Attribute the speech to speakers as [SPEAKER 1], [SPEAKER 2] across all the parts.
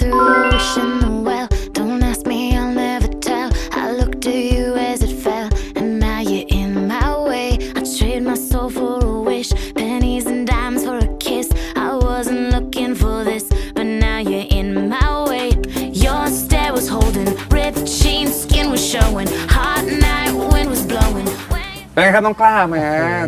[SPEAKER 1] through wishing
[SPEAKER 2] เป็นไงครับน้องกล้าแหม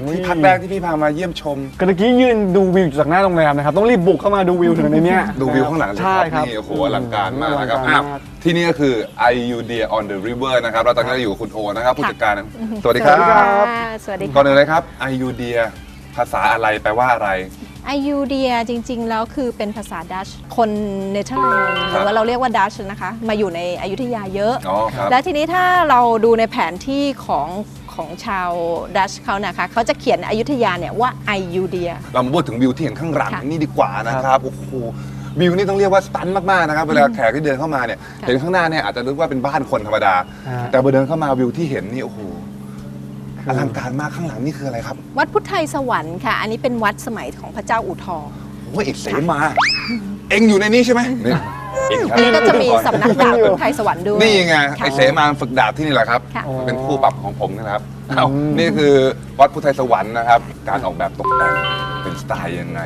[SPEAKER 3] โอ้ย
[SPEAKER 2] ที่พักแรกที่พี่พามาเยี่ยมชม
[SPEAKER 3] ก็เมื่อกี้ยืนดูวิวจากหน้าโรงแรมนะครับต้องรีบบุกเข้ามาดูวิวถึงในเนี้ย
[SPEAKER 2] ดูวิวข้างหลังเลย
[SPEAKER 3] ใช่ครับ
[SPEAKER 2] นี่โอ้โหอลังการมากนะครับ
[SPEAKER 3] อลัง
[SPEAKER 2] อ้าว
[SPEAKER 3] มาก
[SPEAKER 2] ที่นี่ก็คือ IU Dear on the River นะครับเราตอนนี้เราอยู่กับคุณโอนะครับผู้จัดการสวัสดีค
[SPEAKER 3] ส
[SPEAKER 2] รั
[SPEAKER 3] วัสดีครับบ
[SPEAKER 4] ค่ะสวัสดี
[SPEAKER 2] ก่อน
[SPEAKER 4] ค่ะ
[SPEAKER 2] อื่นเลยครับ IU Dear ภาษาอะไรแปลว่าอะไร
[SPEAKER 4] อายูเดียจริง ๆ แล้วคือเป็นภาษาดัช คนเนเธอร์แลนด์ห
[SPEAKER 2] ครับ
[SPEAKER 4] รือว่าเราเรียกว่าดัชนะคะ มาอยู่ในอยุธยาเยอะ
[SPEAKER 2] อ๋อครับ
[SPEAKER 4] และทีนี้ถ้าเราดูในแผนที่ของ ของชาวดัชเขานะคะเขาจะเขียนอยุธยาเนี่ยว่าไอยูเดีย
[SPEAKER 2] เรามาพูดถึงวิวที่เห็นข้างหลัง
[SPEAKER 4] ค่ะ
[SPEAKER 2] นี่ดีกว่านะครับโอ้โหวิวนี่ต้องเรียกว่าสตันมากๆนะครับเวลาแขกที่เดินเข้ามาเนี่ย
[SPEAKER 4] ค่ะ
[SPEAKER 2] เห็นข้างหน้าเนี่ยอาจจะนึกว่าเป็นบ้านคนธรรมดา
[SPEAKER 3] ฮะ
[SPEAKER 2] แต่พอเดินเข้ามาวิวที่เห็นนี่โอ้โหอลังการมากข้างหลังนี่คืออะไรครับ
[SPEAKER 4] วัดพุทธไทยสวรรค์ค่ะอันนี้เป็นวัดสมัยของพระเจ้าอู่ทอง
[SPEAKER 2] โอ้ยเอกเสมา เอ็งอยู่ในนี้ใช่ไหมนี่เอ็งครับ
[SPEAKER 4] อันนี้ก็จะมีสำนักดาบพุทธไทยสวรรค์ด้วย
[SPEAKER 2] นี่ไง
[SPEAKER 4] ค่ะ
[SPEAKER 2] ไอเสมาฝึกดาบที่นี่แหละครับ
[SPEAKER 4] ค่ะ
[SPEAKER 2] เป็นคู่ปรับของผมนะครับเอานี่คือวัดพุทธไทยสวรรค์นะครับ การออกแบบตกแต่งเป็นสไตล์ยังไง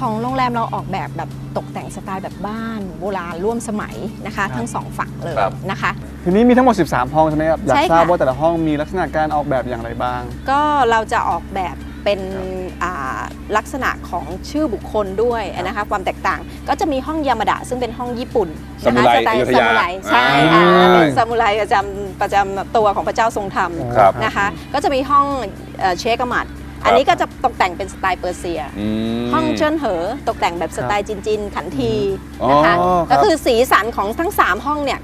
[SPEAKER 4] ของโรงแรมเราออกแบบแบบตกแต่งสไตล์แบบบ้าน โบราณร่วมสมัยนะคะ ทั้งสองฝั่งเลย
[SPEAKER 2] ครับ
[SPEAKER 4] นะคะ
[SPEAKER 3] ทีนี้มีทั้งหมด 13 ห้องใช่ไหมครับ อยาก
[SPEAKER 4] ใช่
[SPEAKER 3] ทราบ
[SPEAKER 4] ค่ะ
[SPEAKER 3] ว่าแต่ละห้องมีลักษณะการออกแบบอย่างไรบ้าง
[SPEAKER 4] ก็เราจะออกแบบ เป็นอ่าลักษณะของชื่อบุคคลด้วยนะคะความแตกต่างก็จะมีห้องยามาดะซึ่งเป็นห้องญี่ปุ่นนะคะ
[SPEAKER 2] ซามูไร
[SPEAKER 4] สไตล์
[SPEAKER 2] อยุธ
[SPEAKER 4] ซายามูไรใช่ค่ะ
[SPEAKER 2] อ่า
[SPEAKER 4] เป็นซามูไรประจำประจำตัวของพระเจ้าทรงธรรม
[SPEAKER 2] ครับ
[SPEAKER 4] นะคะก็จะมีห้องเอ่อเชคกมัดอันนี้ก็จะตกแต่งเป็นสไตล์เปอร์เซีย
[SPEAKER 2] อืม
[SPEAKER 4] ห้องเจิ้นเหอ ตกแต่งแบบสไตล์จินๆ ขันทีนะคะ
[SPEAKER 2] อ๋อครับ
[SPEAKER 4] ก็คือสีสันของทั้ง 3 ห้องเนี่ย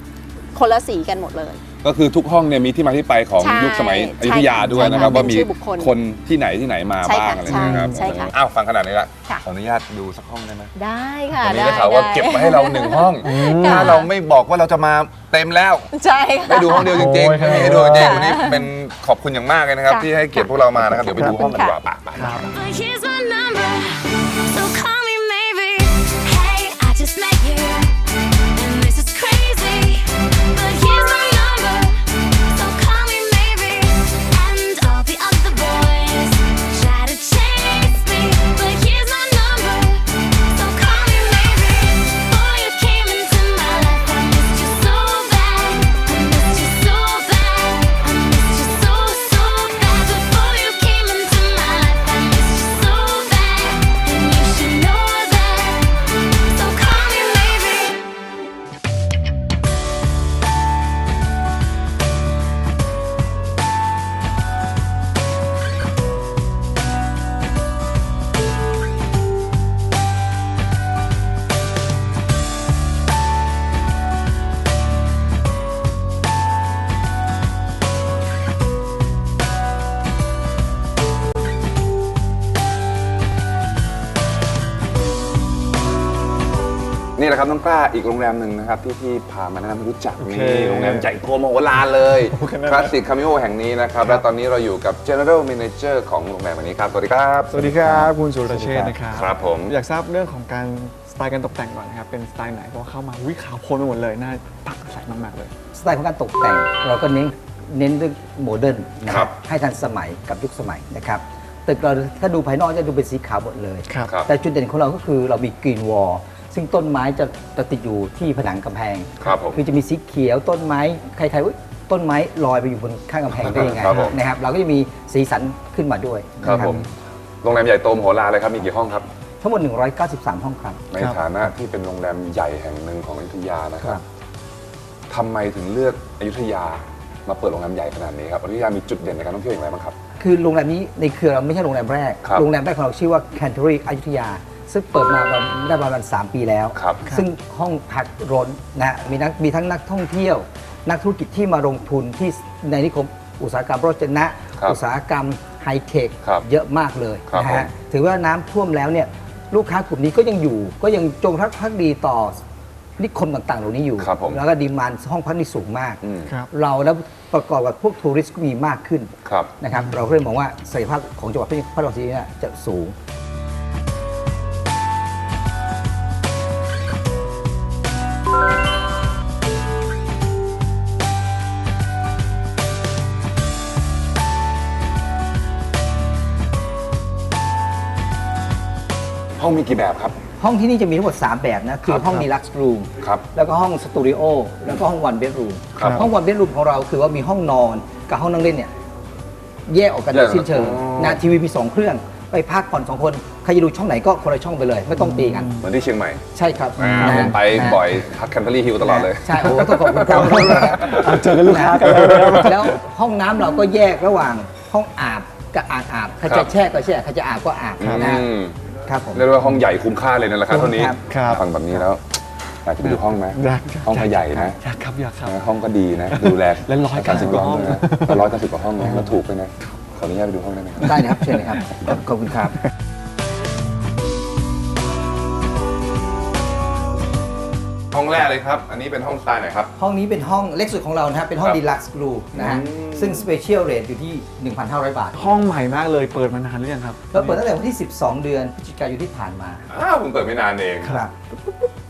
[SPEAKER 4] คนละสีกันหมดเลย
[SPEAKER 2] ก็คือทุกห้องเนี่ยมีที่มาที่ไปของ
[SPEAKER 4] ใช่
[SPEAKER 2] ยุคสมัยอ
[SPEAKER 4] ใช่
[SPEAKER 2] ยุธยาด้วยนะครับ
[SPEAKER 4] ใช่ค่ะ
[SPEAKER 2] ว่ามี
[SPEAKER 4] เป็นชื่อบุคคล
[SPEAKER 2] คนที่ไหนที่ไหนมา
[SPEAKER 4] ใช่
[SPEAKER 2] บ้าง
[SPEAKER 4] ค่ะ
[SPEAKER 2] อะไรอย่างเงี้ยครับ
[SPEAKER 4] ใช่ค่ะ
[SPEAKER 2] อ้าวฟังขนาดนี้ละ
[SPEAKER 4] ค่ะ
[SPEAKER 2] ขออนุญาตดูสักห้องได้ไหม
[SPEAKER 4] ได้ค่ะ
[SPEAKER 2] วันนี้
[SPEAKER 4] ได้
[SPEAKER 2] ได้ข่าวว่า
[SPEAKER 4] ได้
[SPEAKER 2] เก็บมาให้เราหนึ่งห้อง
[SPEAKER 4] ค่ะ
[SPEAKER 2] ถ้าเราไม่บอกว่าเราจะมาเต็มแล้ว
[SPEAKER 4] ใช่ค่ะ
[SPEAKER 2] ได้ดูห้องเดียวจริง
[SPEAKER 3] โอ้ย
[SPEAKER 2] ๆไม่ให้ดูจริง
[SPEAKER 4] ค่ะ
[SPEAKER 2] ๆวันนี้เป็นขอบคุณอย่างมากเลยนะครับ
[SPEAKER 4] ค่ะ
[SPEAKER 2] ที่ให้เกียรติพวกเรามานะครับ เดี๋ยวไปดูห้องกันดีกว่า
[SPEAKER 4] ค่ะ
[SPEAKER 2] ป่ะ
[SPEAKER 1] But here's
[SPEAKER 2] นี่แหละครับน้องกล้าอีกโรงแรมหนึ่งนะครับที่พี่พามาแนะนำให้รู้จัก
[SPEAKER 3] โอเค
[SPEAKER 2] นี่โรงแรมใหญ่โตมโหฬารเลย
[SPEAKER 3] โอเคนะ
[SPEAKER 2] คลาสสิกคามิโอแห่งนี้นะครับและตอนนี้เราอยู่กับ General Manager ของโรงแรมแห่งนี้ครับสวัสดีครับ
[SPEAKER 3] สวัสดีครับคุณสุรเชษฐ์นะครับ
[SPEAKER 2] ครับผม
[SPEAKER 3] อยากทราบเรื่องของการสไตล์การตกแต่งก่อนนะครับเป็นสไตล์ไหนเพราะว่าเข้ามาวิขาวโพลนไปหมดเลยน่าปักใส่มากๆเลย
[SPEAKER 5] สไตล์ของการตกแต่งเราก็เน้นเน้นเรื่องโมเดิร์นนะ
[SPEAKER 2] ค
[SPEAKER 5] ค
[SPEAKER 2] รั
[SPEAKER 5] รั
[SPEAKER 2] บบ
[SPEAKER 5] ให้ทันสมัยกับยุคสมัยนะครับตึกเราถ้าดูภายนอกจะดูเป็นสีขาวหมดเลย
[SPEAKER 3] ครับ
[SPEAKER 2] ครับ
[SPEAKER 5] แต่จุดเด่นของเราก็คือเรามีกรีนวอล ซึ่งต้นไม้จะจะติดอยู่ที่ผนังกำแพง
[SPEAKER 2] ครับผม
[SPEAKER 5] คือจะมีสีเขียวต้นไม้ใครๆอุ๊ยต้นไม้ลอยไปอยู่บนข้างกำแพงได้ยังไง
[SPEAKER 2] ครับผม
[SPEAKER 5] นะครับ เราก็จะมีสีสันขึ้นมาด้วย
[SPEAKER 2] ครับ
[SPEAKER 5] นะ
[SPEAKER 2] ผมโรงแรมใหญ่โตมโหฬารเลยครับมีกี่ห้องครับ
[SPEAKER 5] ทั้งหมด 193 ห้องครับ
[SPEAKER 2] ใน
[SPEAKER 3] ครับ
[SPEAKER 2] ฐานะที่เป็นโรงแรมใหญ่แห่งหนึ่งของอยุธยานะค
[SPEAKER 5] ค
[SPEAKER 2] รั
[SPEAKER 5] รั
[SPEAKER 2] บบ ทำไมถึงเลือกอยุธยามาเปิดโรงแรมใหญ่ขนาดนี้ครับอยุธยามีจุดเด่นในการท่องเที่ยวอย่างไรบ้างครับ
[SPEAKER 5] คือโรงแรมนี้ในเครือเราไม่ใช่โรงแรมแรก
[SPEAKER 2] ครับ
[SPEAKER 5] โรงแรมแรกของเราชื่อว่า Canterbury อยุธยา ซึ่งเปิดมาประมาณได้ประมาณ3ปีแล้ว
[SPEAKER 2] ครับ
[SPEAKER 5] ซึ่งห้องพักร้นนะฮะมีนักมีทั้งนักท่องเที่ยว นักธุรกิจที่มาลงทุนที่ในนิคมอุตสาหกรรมโรจนะ
[SPEAKER 2] ครับ
[SPEAKER 5] อุตสาหกรรมไฮเทค
[SPEAKER 2] ครับ
[SPEAKER 5] เยอะมากเลย
[SPEAKER 2] ครับ
[SPEAKER 5] นะ
[SPEAKER 2] ผ
[SPEAKER 5] ฮะ
[SPEAKER 2] ม
[SPEAKER 5] ถือว่าน้ำท่วมแล้วเนี่ยลูกค้ากลุ่มนี้ก็ยังอยู่ ก็ยังจงรักภักดีต่อนิคมต่างๆ เหล่านี้อยู่
[SPEAKER 2] ครับผม
[SPEAKER 5] แล้วก็ดีมานห้องพักนี่สูงมาก
[SPEAKER 2] อืม
[SPEAKER 3] ครับ
[SPEAKER 5] เราแล้วประกอบกับพวกทัวริสต์ก็มีมากขึ้น
[SPEAKER 2] ครับ
[SPEAKER 5] นะครับเราก็เลยมองว่าศักยภาพของจังหวัดพระนครศรีอยุธยาจะสูง
[SPEAKER 2] องมีกี่แบบครับ
[SPEAKER 5] ห้องที่นี่จะมีทั้งหมด 3 แบบนะ คือห้อง
[SPEAKER 2] ครับ
[SPEAKER 5] ดีลักซ์รูม
[SPEAKER 2] ครับ
[SPEAKER 5] แล้วก็ห้องสตูดิโอแล้วก็ห้องวันเบดรูม
[SPEAKER 2] ครับ
[SPEAKER 5] ห้องวันเบดรูมของเราคือว่ามีห้องนอนกับห้องนั่งเล่นเนี่ยแยกออกกันโดยสิ้นเชิง
[SPEAKER 2] อ๋อ
[SPEAKER 5] นะทีวีมีสองเครื่องไปพักผ่อนสองคนใครจะดูช่องไหนก็คนละช่องไปเลย ไม่ต้องตีกัน
[SPEAKER 2] เหมือนที่เชียงใหม่
[SPEAKER 5] ใช่ครับ
[SPEAKER 2] อ่า
[SPEAKER 5] นะ
[SPEAKER 2] ผมไป
[SPEAKER 5] นะ
[SPEAKER 2] บ่อยพักแคนเทอรี่ฮิลตลอดเลย
[SPEAKER 5] ใช่ โอ้ต้องขอบคุณครับ
[SPEAKER 3] เอาเจอกันลูกค้ากันแล้ว
[SPEAKER 5] แล้วห้องน้ำเราก็แยกระหว่างห้องอาบกับอ่างอาบใคร
[SPEAKER 2] ครั
[SPEAKER 5] จะ
[SPEAKER 2] บ
[SPEAKER 5] แช่ก็แช่ใครจะอาบก็อาบนะ
[SPEAKER 2] อืม
[SPEAKER 5] ครับผม
[SPEAKER 2] เรียกว่าห้องใหญ่คุ้มค่าเลยในราคาเท่านี้
[SPEAKER 5] ครับ
[SPEAKER 3] ครับ
[SPEAKER 2] ฟังแบบนี้แล้วอยากจะไปดูห้องไหม
[SPEAKER 3] อยาก
[SPEAKER 2] ห้องก็ใหญ่นะ
[SPEAKER 3] อยากครับอยากครับ
[SPEAKER 2] ห้องก็ดีนะดูแล
[SPEAKER 3] และร้อยเก้าสิบกว่าห้อง
[SPEAKER 2] ร้อยเก้าสิบกว่าห้องนะแล้วถูกไปนะขออนุญาตไปดูห้องได้ไหมครับ
[SPEAKER 5] ได้นะครับเชิญเลยครับขอบคุณครับ
[SPEAKER 2] ห้องแรกเลยครับ อันนี้เป็นห้องสไตล์ไหนครับ
[SPEAKER 5] ห้องนี้เป็นห้องเล็กสุดของเรานะครับเป็นห้อง
[SPEAKER 2] ครับ
[SPEAKER 5] ดีลักซ์รูนะฮะ
[SPEAKER 2] อืม
[SPEAKER 5] ซึ่งสเปเชียลเรทอยู่ที่ 1,500 บาท
[SPEAKER 3] ห้องใหม่มากเลยเปิดมานานหรือยังครับ
[SPEAKER 5] เราเปิดตั้งแต่วันที่ 12 เดือนพฤศจิกายนที่ผ่านมา
[SPEAKER 2] อ้าวผมเปิดไม่นานเอง
[SPEAKER 5] ครับ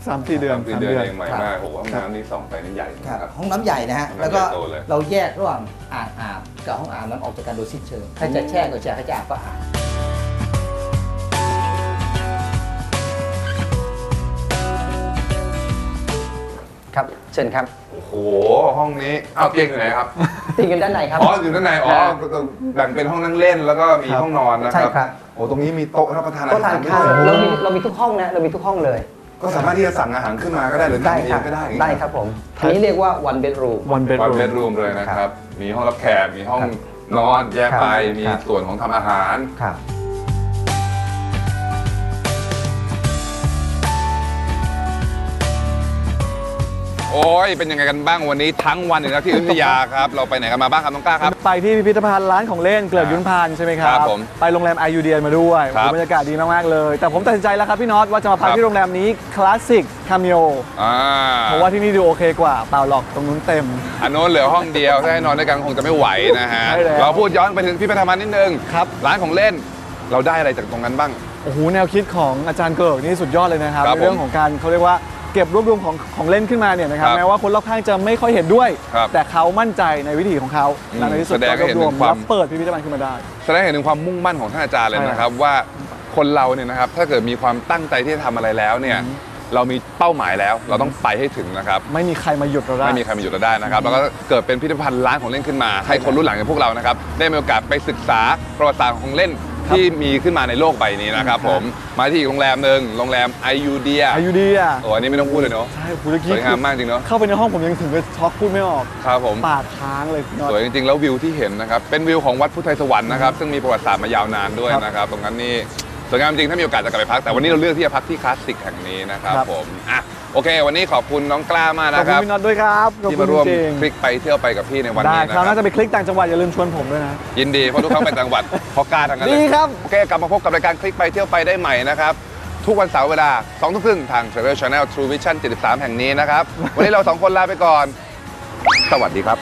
[SPEAKER 3] สามสี่เดือน
[SPEAKER 2] สามสี่เดือนเองใหม่มากโอ้โหห้อง
[SPEAKER 5] ครับ
[SPEAKER 2] น้ำนี่สองไปนี่ใหญ่
[SPEAKER 5] ครับ
[SPEAKER 2] นะครับ
[SPEAKER 5] ห้องน้ำใหญ่นะฮะ
[SPEAKER 2] ห้องน้ำ
[SPEAKER 5] แล้วก็
[SPEAKER 2] ใหญ่โตเลย
[SPEAKER 5] เราแยกระหว่างอ่างอาบกับห้องอาบน้ำออกจากกันโดยสิ้นเชิง ใครจะแช่ก็แช่ใครจะอาบก็อาบ ชิญครับ
[SPEAKER 2] โอ้โห ห้องนี้อ้าวเตียงอยู่ไหนครับ
[SPEAKER 5] ติดกันด้านในครับ
[SPEAKER 2] อ๋อ อยู่ด้านใน อ๋อแบ่งเป็นห้องนั่งเล่นแล้วก็มีห้องนอนนะค
[SPEAKER 5] ใช่
[SPEAKER 2] รับ
[SPEAKER 5] ครับ
[SPEAKER 2] โอ้ ตรงนี้มีโต๊ะรับประทานอา
[SPEAKER 5] ก็
[SPEAKER 2] หา
[SPEAKER 5] ทารน
[SPEAKER 2] ด้ว
[SPEAKER 5] ข้าวย
[SPEAKER 2] โอ้
[SPEAKER 5] เรา
[SPEAKER 2] โห
[SPEAKER 5] มีเรามีทุกห้องนะ เรามีทุกห้องเลย
[SPEAKER 2] ก็สามารถที่จะสั่งอาหารขึ้นมาก็ได้หรือ
[SPEAKER 5] ได้
[SPEAKER 2] ทำเอ
[SPEAKER 5] ครั
[SPEAKER 2] ง
[SPEAKER 5] บ
[SPEAKER 2] ก็ได้
[SPEAKER 5] ได้ครับผมอันนี้เรียกว่า one bedroom
[SPEAKER 3] วันเบด
[SPEAKER 2] วัน
[SPEAKER 3] รู
[SPEAKER 2] เบ
[SPEAKER 3] ม
[SPEAKER 2] ดรูมเลยนะครับ มีห้องรับแขก มีห้อง
[SPEAKER 5] ครับ
[SPEAKER 2] นอนแยกไป
[SPEAKER 5] ครับ
[SPEAKER 2] มี
[SPEAKER 5] ครับ
[SPEAKER 2] ส่วนของทำอาหาร
[SPEAKER 5] ครับ
[SPEAKER 2] โอ้ยเป็นยังไงกันบ้างวันนี้ทั้งวันเลยนะที่อยุธยาครับ เราไปไหนกันมาบ้างครับน้องกล้าครับ
[SPEAKER 3] ไปที่พิพิธภัณฑ์ร้านของเล่นเกลือกยุนพานใช่ไหมครั
[SPEAKER 2] ครับบผม
[SPEAKER 3] ไปโรงแรมไอยูเดียนมาด้วย
[SPEAKER 2] ครับ
[SPEAKER 3] โอ้โหบรรยากาศดีมาก ๆ เลย แต่ผมตัดสินใจแล้วครับพี่น็อตว่าจะมาพัก
[SPEAKER 2] ครับ
[SPEAKER 3] ที่โรงแรมนี้คลาสสิกคาเมโอ
[SPEAKER 2] อ่า
[SPEAKER 3] เพราะว่าที่นี่ดูโอเคกว่าเปล่าหรอกตรงนู้นเต็ม
[SPEAKER 2] อันโน้นเหลือห้องเดียวถ้าให้นอนด้วยกันคงจะไม่ไหวนะฮะ
[SPEAKER 3] ใช่แล้ว
[SPEAKER 2] เราพูดย้อนไปถึงพิพิธภัณฑ์นิดนึง
[SPEAKER 3] ครับ
[SPEAKER 2] ร้านของเล่นเราได้อะไรจากตรงนั้นบ้าง
[SPEAKER 3] โอ้โหแนวคิดของอาจารย์เกิกนี่สุดยอดเลยนะครับ
[SPEAKER 2] ครับ
[SPEAKER 3] ในเรื่องของการเขาเรียกว่า เก็บรวบรวมของของเล่นขึ้นมาเนี่ยนะครับ
[SPEAKER 2] ครับ
[SPEAKER 3] แม้ว่าคนรอบข้างจะไม่ค่อยเห็นด้วย
[SPEAKER 2] ครับ
[SPEAKER 3] แต่เขามั่นใจในวิถีของเขา
[SPEAKER 2] อืม
[SPEAKER 3] และในที่สุด
[SPEAKER 2] แสดงให้
[SPEAKER 3] ก็ร
[SPEAKER 2] เห็
[SPEAKER 3] วนบรวม
[SPEAKER 2] ถึงความ
[SPEAKER 3] แล้วเปิดพิพิธภัณฑ์ขึ้นมาได้
[SPEAKER 2] แสดงให้เห็นถึงความมุ่งมั่นของท่านอาจารย์เลย
[SPEAKER 3] ใช่
[SPEAKER 2] นะครับว่าคนเราเนี่ยนะครับถ้าเกิดมีความตั้งใจที่จะทำอะไรแล้วเนี่ย เรามีเป้าหมายแล้ว เราต้องไปให้ถึงนะครับ
[SPEAKER 3] ไม่มีใครมาหยุดเราได้
[SPEAKER 2] ไม่มีใครมาหยุดเราได้นะครับ แล้วก็เกิดเป็นพิพิธภัณฑ์ร้านของเล่นขึ้นมา ให้คนรุ่นหลังอย่างพวกเรานะครับ ได้มีโอกาสไปศึกษาประวัติศาสตร์ของเล่น
[SPEAKER 3] ครับ
[SPEAKER 2] ที่มีขึ้นมาในโลกใบนี้นะครับ
[SPEAKER 3] ครับ
[SPEAKER 2] ผมมาที่อีกโรงแรมหนึ่งโรงแรมไอยูเดีย
[SPEAKER 3] อายุดีอะ
[SPEAKER 2] โอ้อันนี้ไม่ต้องพูดเลยเนาะ
[SPEAKER 3] ใช่คุณตะ
[SPEAKER 2] ส
[SPEAKER 3] กี้
[SPEAKER 2] วยงามมากจริงเนาะ
[SPEAKER 3] เข้าไปในห้องผมยังถึงกับช็อกพูดไม่ออก
[SPEAKER 2] ครับผม
[SPEAKER 3] ปากค้างเลยพี่น็อต
[SPEAKER 2] สวยจริงๆแล้ววิวที่เห็นนะครับเป็นวิวของวัดพุทธไทยสวรรค์นะครับซึ่งมีประวัติศาสตร์มายาวนานด้วย
[SPEAKER 3] ครับ
[SPEAKER 2] นะครับตรงนั้นนี่ สวยงามจริงถ้ามีโอกาสจะกลับไปพักแต่วันนี้เราเลือกที่จะพักที่คลาสสิกแห่งนี้นะครับ
[SPEAKER 3] ครับ
[SPEAKER 2] ผมอะโอเค วันนี้ขอบคุณน้องกล้ามาก
[SPEAKER 3] ขอบ
[SPEAKER 2] นะค
[SPEAKER 3] คุณ
[SPEAKER 2] รับ
[SPEAKER 3] พี่น็อตด้วยครับขอบ
[SPEAKER 2] ที่
[SPEAKER 3] คุ
[SPEAKER 2] มา
[SPEAKER 3] ณ
[SPEAKER 2] ร่วม
[SPEAKER 3] จริง
[SPEAKER 2] คลิกไปเที่ยวไปกับพี่ในวัน
[SPEAKER 3] ได้
[SPEAKER 2] นี้
[SPEAKER 3] คราวห
[SPEAKER 2] นะ
[SPEAKER 3] น่า
[SPEAKER 2] ค
[SPEAKER 3] จะ
[SPEAKER 2] รับ
[SPEAKER 3] ไปคลิกต่างจังหวัดอย่าลืมชวนผมด้วยนะ
[SPEAKER 2] ยินดีเพราะทุกครั้งไปต่างจังหวัดพอกล้าทางนั้นเล
[SPEAKER 3] ดี
[SPEAKER 2] ย
[SPEAKER 3] ครับ
[SPEAKER 2] โอเค กลับมาพบกับรายการคลิกไปเที่ยวไปได้ใหม่นะครับ ทุกวันเสาร์เวลา2ทุ่มครึ่งทาง Travel Channel True Vision 73 แห่งนี้นะครับ วันนี้เราสองคนลาไปก่อน สวัสดีครับ